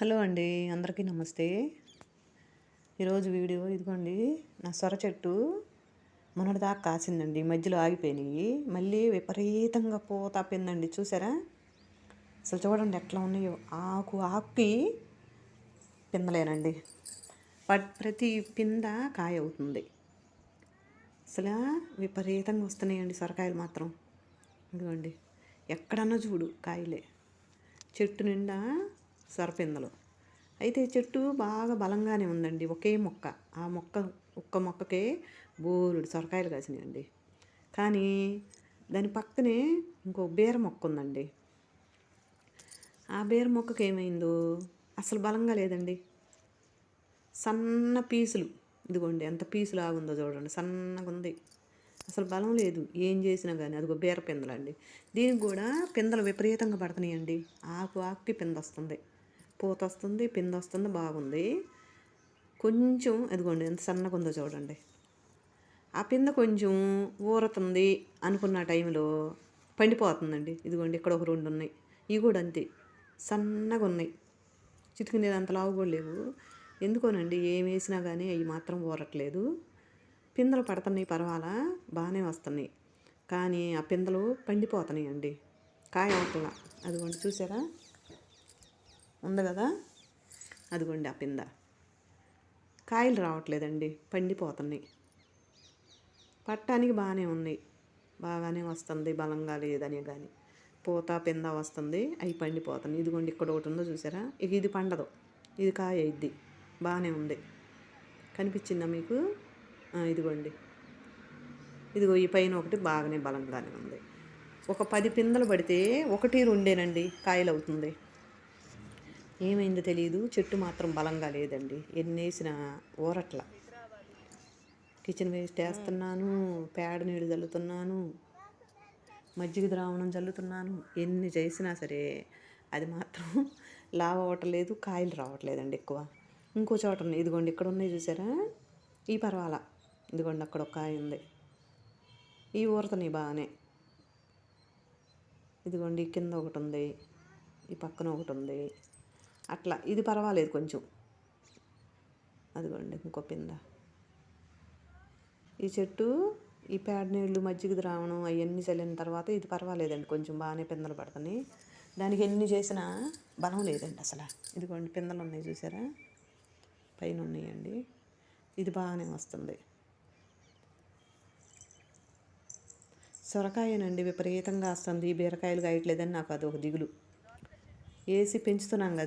Hello అండి అందరికీ నమస్తే. ఈరోజు వీడియో ఇదిగోండి నా సొర చెట్టు మొన్నటి దాకా కాసిందండి మధ్యలో ఆగిపోయినాయి. మళ్ళీ విపరీతంగా పూత పిందండి చూసారా? అసలు చూడండి ఎట్లా ఉన్నాయో ఆకు ఆకుకి పిందలేనండి. పట్- ప్రతి పింద కాయ అవుతుంది. అసలు విపరీతంగా వస్తున్నాయండి సొరకాయలు మాత్రం. ఇదిగోండి ఎక్కడన్నా చూడు కాయలే. చెట్టు నిండా సర్పిందలు అయితే చెట్టు బాగా బలంగానే ఉందండి. ఒకే మొక్క. ఆ మొక్క ఒక్క మొక్కకే బోరుడు సొరకాయలు కాసినాయండి. కానీ దాని పక్కనే ఇంకో బీర మొక్క ఉందండి. ఆ బీర మొక్కకి ఏమైందో అసలు బలంగా లేదండి. సన్న పీసులు. ఇదిగోండి ఎంత పీసులు ఆగుందో చూడండి. సన్నగా ఉంది. అసలు బలం లేదు. ఏం చేసినా కానీ అదిగో బీర పిందలండి. దీనికి కూడా పిందలు విపరీతంగా పడుతున్నాయండి. ఆకు ఆకుకి పిందొస్తుంది. పూత వస్తుంది పిండి వస్తుంది బాగుంది. కొంచెం అదిగోండి ఎంత సన్నగా ఉందో చూడండి. ఆ పింద కొంచెం ఊరుతుంది అనుకున్న టైంలో పండిపోతుందండి. ఇదిగోండి ఇక్కడ ఒక రెండు ఉన్నాయి. ఇవి కూడా అంతే. సన్నగా ఉన్నాయి. చిటికినది అంత లావు కూడా లేవు. ఎందుకోనండి ఏం వేసినా కానీ అవి మాత్రం ఊరట్లేదు. పిందెలు పడుతున్నాయి పర్వాలా? బాగానే వస్తున్నాయి. కానీ ఆ పిందెలు పండిపోతున్నాయి అండి కాయ అవట్లా అదిగోండి చూసారా? ఉంది కదా? అదిగోండి ఆ పింద. కాయలు రావట్లేదండి పండిపోతున్నాయి. పట్టానికి బాగానే ఉన్నాయి బాగానే వస్తుంది బలంగా లేదని కానీ. పూత పింద వస్తుంది అవి పండిపోతున్నాయి. ఇదిగోండి ఇక్కడ ఒకటి ఉందో చూసారా? ఇక ఇది పండదు. ఇది కాయ ఇద్ది బాగానే ఉంది. కనిపించిందా మీకు? ఇదిగోండి. ఇదిగో ఈ పైన ఒకటి బాగానే బలంగానే ఉంది. ఒక పది పిందెలు పడితే ఒకటి రెండేనండి కాయలు అవుతుంది. ఏమైందో తెలియదు చెట్టు మాత్రం బలంగా లేదండి. ఎన్ని వేసినా ఊరట్ల కిచెన్ వేస్ట్ వేస్తున్నాను పేడ నీళ్ళు చల్లుతున్నాను మజ్జిగ ద్రావణం చల్లుతున్నాను ఎన్ని చేసినా సరే అది మాత్రం లావ్ అవ్వట్లేదు కాయలు రావట్లేదండి ఎక్కువ. ఇంకో చోట ఉన్నాయి. ఇదిగోండి ఇక్కడ ఉన్నాయి చూసారా? ఈ పర్వాలా. ఇదిగోండి అక్కడ ఒక కాయ ఉంది. ఈ ఊరతని బాగానే. ఇదిగోండి కింద ఒకటి ఉంది. ఈ పక్కన ఒకటి ఉంది. అట్లా. ఇది పర్వాలేదు కొంచెం. అదిగోండి ఇంకో పింద. ఈ చెట్టు ఈ పేడ నీళ్ళు మజ్జిగ ద్రావణం అవన్నీ చల్లిన తర్వాత ఇది పర్వాలేదండి. కొంచెం బాగానే పిందలు పడుతున్నాయి. దానికి ఎన్ని చేసినా బలం లేదండి అసలు. ఇదిగోండి పిందలు ఉన్నాయి చూసారా? పైన ఉన్నాయండి. ఇది బాగానే వస్తుంది. సొరకాయనండి విపరీతంగా వస్తుంది. బీరకాయలు కాయట్లేదని నాకు అదొక దిగులు. వేసి పెంచుతున్నాం కదా.